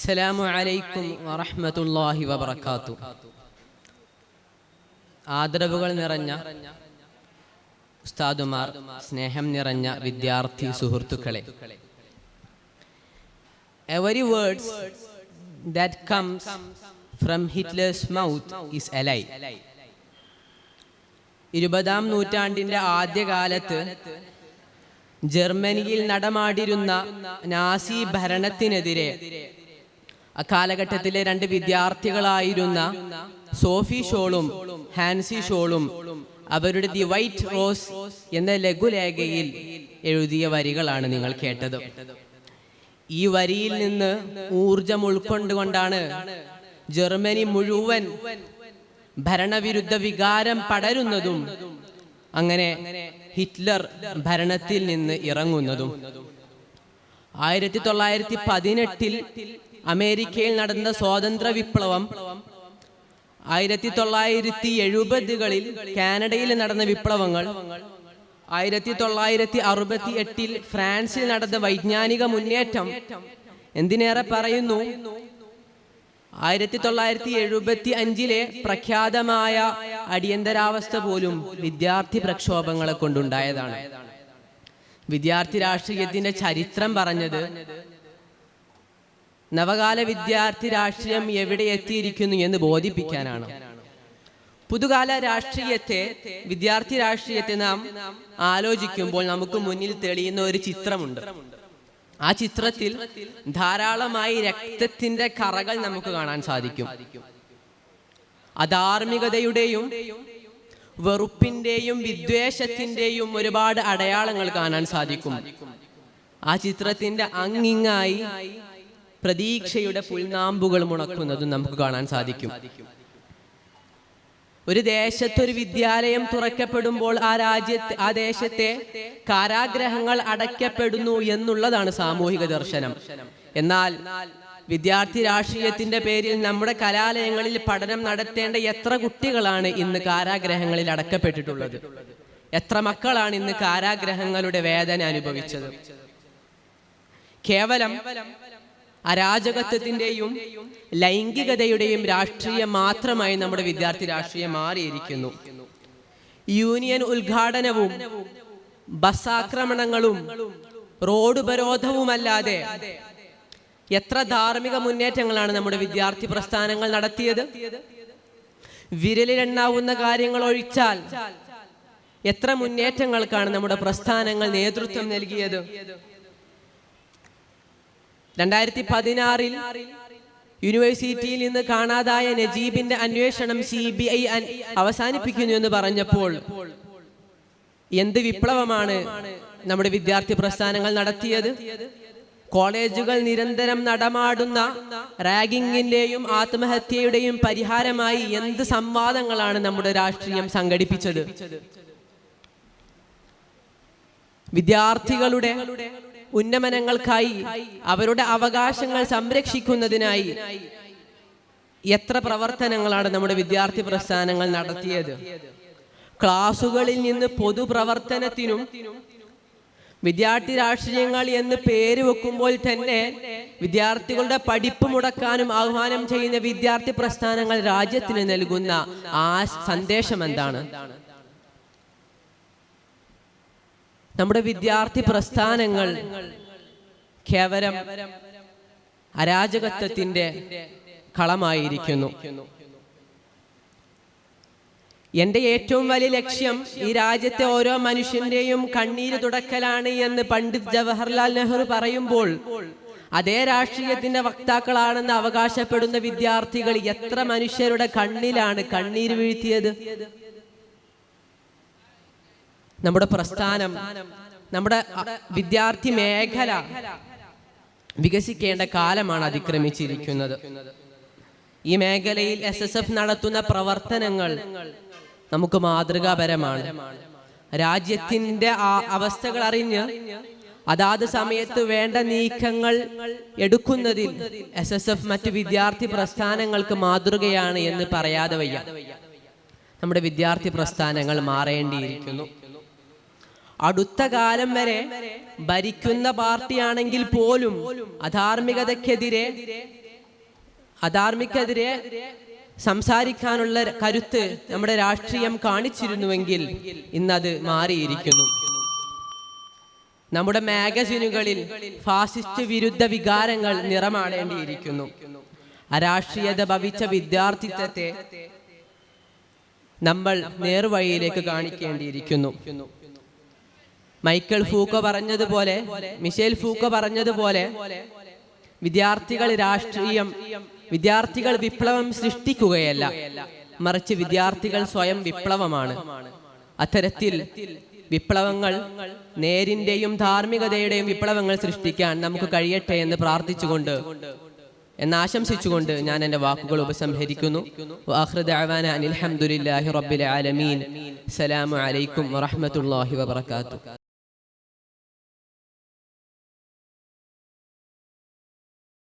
അസ്സലാമു അലൈക്കും വറഹ്മത്തുള്ളാഹി വബറകാത്തു. ആദരവുകൾ നിറഞ്ഞ ഉസ്താദുമാർ സ്നേഹം നിറഞ്ഞ വിദ്യാർത്ഥി സുഹൃത്തുക്കളെ. Every words that comes from Hitler's mouth is a lie ഇരുപതാം നൂറ്റാണ്ടിന്റെ ആദ്യകാലത്ത് ജർമ്മനിയിൽ നടമാടിരുന്ന നാസി ഭരണത്തിനെതിരെ അക്കാലഘട്ടത്തിലെ രണ്ട് വിദ്യാർത്ഥികളായിരുന്ന സോഫി ഷോളും ഹാൻസി ഷോളും അവരുടെ ദി വൈറ്റ് റോസ് എന്ന ലഘുലേഖയിൽ എഴുതിയ വരികളാണ് നിങ്ങൾ കേട്ടത്. ഈ വരിയിൽ നിന്ന് ഊർജം ഉൾക്കൊണ്ടുകൊണ്ടാണ് ജർമ്മനി മുഴുവൻ ഭരണവിരുദ്ധ വികാരം പടരുന്നതും അങ്ങനെ ഹിറ്റ്ലർ ഭരണത്തിൽ നിന്ന് ഇറങ്ങുന്നതും. ആയിരത്തി തൊള്ളായിരത്തി പതിനെട്ടിൽ അമേരിക്കയിൽ നടന്ന സ്വാതന്ത്ര്യ വിപ്ലവം ആയിരത്തി തൊള്ളായിരത്തി എഴുപതുകളിൽ കാനഡയിൽ നടന്ന വിപ്ലവങ്ങൾ ആയിരത്തി തൊള്ളായിരത്തി അറുപത്തി എട്ടിൽ ഫ്രാൻസിൽ നടന്ന വൈജ്ഞാനിക മുന്നേറ്റം എന്തിനേറെ പറയുന്നു? ആയിരത്തി തൊള്ളായിരത്തി എഴുപത്തി അഞ്ചിലെ പ്രഖ്യാതമായ അടിയന്തരാവസ്ഥ പോലും വിദ്യാർത്ഥി പ്രക്ഷോഭങ്ങളെ കൊണ്ടുണ്ടായതാണ്. വിദ്യാർത്ഥി രാഷ്ട്രീയത്തിന്റെ ചരിത്രം പറഞ്ഞത് നവകാല വിദ്യാർത്ഥി രാഷ്ട്രീയം എവിടെ എത്തിയിരിക്കുന്നു എന്ന് ബോധിപ്പിക്കാനാണ്. പുതുകാല രാഷ്ട്രീയത്തെ വിദ്യാർത്ഥി രാഷ്ട്രീയത്തെ നാം ആലോചിക്കുമ്പോൾ നമുക്ക് മുന്നിൽ തെളിയുന്ന ഒരു ചിത്രമുണ്ട്. ആ ചിത്രത്തിൽ ധാരാളമായി രക്തത്തിന്റെ കറകൾ നമുക്ക് കാണാൻ സാധിക്കും. അധാർമികതയുടെയും വെറുപ്പിന്റെയും വിദ്വേഷത്തിന്റെയും ഒരുപാട് അടയാളങ്ങൾ കാണാൻ സാധിക്കും. ആ ചിത്രത്തിന്റെ അങ്ങിങ്ങായി പ്രതീക്ഷയുടെ പുൽനാമ്പുകൾ മുണക്കുന്നതും നമുക്ക് കാണാൻ സാധിക്കും. ഒരു ദേശത്തൊരു വിദ്യാലയം തുറക്കപ്പെടുമ്പോൾ ആ രാജ്യത്തെ ആ ദേശത്തെ കാരാഗ്രഹങ്ങൾ അടയ്ക്കപ്പെടുന്നു എന്നുള്ളതാണ് സാമൂഹിക ദർശനം. എന്നാൽ വിദ്യാർത്ഥി രാഷ്ട്രീയത്തിന്റെ പേരിൽ നമ്മുടെ കലാലയങ്ങളിൽ പഠനം നടത്തേണ്ട എത്ര കുട്ടികളാണ് ഇന്ന് കാരാഗ്രഹങ്ങളിൽ അടക്കപ്പെട്ടിട്ടുള്ളത്? എത്ര മക്കളാണ് ഇന്ന് കാരാഗ്രഹങ്ങളുടെ വേദന അനുഭവിച്ചത്? കേവലം അരാജകത്വത്തിന്റെയും ലൈംഗികതയുടെയും രാഷ്ട്രീയം മാത്രമായി നമ്മുടെ വിദ്യാർത്ഥി രാഷ്ട്രീയം മാറിയിരിക്കുന്നു. യൂണിയൻ ഉദ്ഘാടനവും ബസ് ആക്രമണങ്ങളും റോഡ് ഉപരോധവുമല്ലാതെ എത്ര ധാർമ്മിക മുന്നേറ്റങ്ങളാണ് നമ്മുടെ വിദ്യാർത്ഥി പ്രസ്ഥാനങ്ങൾ നടത്തിയത്? വിരലിലെണ്ണാവുന്ന കാര്യങ്ങൾ ഒഴിച്ചാൽ എത്ര മുന്നേറ്റങ്ങൾക്കാണ് നമ്മുടെ പ്രസ്ഥാനങ്ങൾ നേതൃത്വം നൽകിയത്? രണ്ടായിരത്തി പതിനാറിൽ യൂണിവേഴ്സിറ്റിയിൽ നിന്ന് കാണാതായ നജീബിന്റെ അന്വേഷണം സി ബി ഐ അവസാനിപ്പിക്കുന്നു എന്ന് പറഞ്ഞപ്പോൾ എന്ത് വിപ്ലവമാണ് നമ്മുടെ വിദ്യാർത്ഥി പ്രസ്ഥാനങ്ങൾ നടത്തിയത്? കോളേജുകൾ നിരന്തരം നടമാടുന്ന റാഗിങ്ങിന്റെയും ആത്മഹത്യയുടെയും പരിഹാരമായി എന്ത് സംവാദങ്ങളാണ് നമ്മുടെ രാഷ്ട്രീയം സംഘടിപ്പിച്ചത്? വിദ്യാർത്ഥികളുടെ ഉന്നമനങ്ങൾക്കായി അവരുടെ അവകാശങ്ങൾ സംരക്ഷിക്കുന്നതിനായി എത്ര പ്രവർത്തനങ്ങളാണ് നമ്മുടെ വിദ്യാർത്ഥി പ്രസ്ഥാനങ്ങൾ നടത്തിയത്? ക്ലാസുകളിൽ നിന്ന് പൊതുപ്രവർത്തനത്തിനും വിദ്യാർത്ഥി രാഷ്ട്രീയങ്ങൾ എന്ന് പേര് വെക്കുമ്പോൾ തന്നെ വിദ്യാർത്ഥികളുടെ പഠിപ്പ് മുടക്കാനും ആഹ്വാനം ചെയ്യുന്ന വിദ്യാർത്ഥി പ്രസ്ഥാനങ്ങൾ രാജ്യത്തിന് നൽകുന്ന ആ സന്ദേശം എന്താണ്? നമ്മുടെ വിദ്യാർത്ഥി പ്രസ്ഥാനങ്ങൾ കേവലം അരാജകത്വത്തിന്റെ കളമായിരിക്കുന്നു. എന്റെ ഏറ്റവും വലിയ ലക്ഷ്യം ഈ രാജ്യത്തെ ഓരോ മനുഷ്യന്റെയും കണ്ണീര് തുടക്കലാണ് എന്ന് പണ്ഡിറ്റ് ജവഹർലാൽ നെഹ്റു പറയുമ്പോൾ അതേ രാഷ്ട്രീയത്തിന്റെ വക്താക്കളാണെന്ന് അവകാശപ്പെടുന്ന വിദ്യാർത്ഥികൾ എത്ര മനുഷ്യരുടെ കണ്ണിലാണ് കണ്ണീര് വീഴ്ത്തിയത്? നമ്മുടെ പ്രസ്ഥാനം നമ്മുടെ വിദ്യാർത്ഥി മേഖല വികസിക്കേണ്ട കാലമാണ് അതിക്രമിച്ചിരിക്കുന്നത്. ഈ മേഖലയിൽ എസ് എസ് എഫ് നടത്തുന്ന പ്രവർത്തനങ്ങൾ നമുക്ക് മാതൃകാപരമാണ്. രാജ്യത്തിന്റെ അവസ്ഥകൾ അറിഞ്ഞ് അതാത് സമയത്ത് വേണ്ട നീക്കങ്ങൾ എടുക്കുന്നതിൽ എസ് എസ് എഫ് മറ്റു വിദ്യാർത്ഥി പ്രസ്ഥാനങ്ങൾക്ക് മാതൃകയാണ് എന്ന് പറയാതെ വയ്യ. നമ്മുടെ വിദ്യാർത്ഥി പ്രസ്ഥാനങ്ങൾ മാറേണ്ടിയിരിക്കുന്നു. അടുത്ത കാലം വരെ ഭരിക്കുന്ന പാർട്ടിയാണെങ്കിൽ പോലും അധാർമികതക്കെതിരെ അധാർമികതിരെ സംസാരിക്കാനുള്ള കരുത്ത് നമ്മുടെ രാഷ്ട്രീയം കാണിച്ചിരുന്നുവെങ്കിൽ ഇന്നത് മാറിയിരിക്കുന്നു. നമ്മുടെ മാഗസിനുകളിൽ ഫാസിസ്റ്റ് വിരുദ്ധ വികാരങ്ങൾ നിറമാടേണ്ടിയിരിക്കുന്നു. അരാഷ്ട്രീയത ഭവിച്ച വിദ്യാർത്ഥിത്വത്തെ നമ്മൾ നേർവഴിയിലേക്ക് കാണിക്കേണ്ടിയിരിക്കുന്നു. മൈക്കിൾ ഫൂക്കോ പറഞ്ഞതുപോലെ മിഷേൽ ഫൂക്കോ പറഞ്ഞതുപോലെ വിദ്യാർത്ഥികൾ രാഷ്ട്രീയം വിദ്യാർത്ഥികൾ വിപ്ലവം സൃഷ്ടിക്കുകയല്ല. മറിച്ച് വിദ്യാർത്ഥികൾ സ്വയം വിപ്ലവമാണ്. അത്തരത്തിൽ വിപ്ലവങ്ങൾ നേരിന്റെയും ധാർമ്മികതയുടെയും വിപ്ലവങ്ങൾ സൃഷ്ടിക്കാൻ നമുക്ക് കഴിയട്ടെ എന്ന് പ്രാർത്ഥിച്ചുകൊണ്ട് എന്ന് ആശംസിച്ചുകൊണ്ട് ഞാൻ എന്റെ വാക്കുകൾ ഉപസംഹരിക്കുന്നു. അനിൽഹമുല്ലാഹി റബ്ബിൽ ആലമീൻ. അലൈക്കും വറഹ്മത്തുള്ളാഹി വബറകാതുഹു.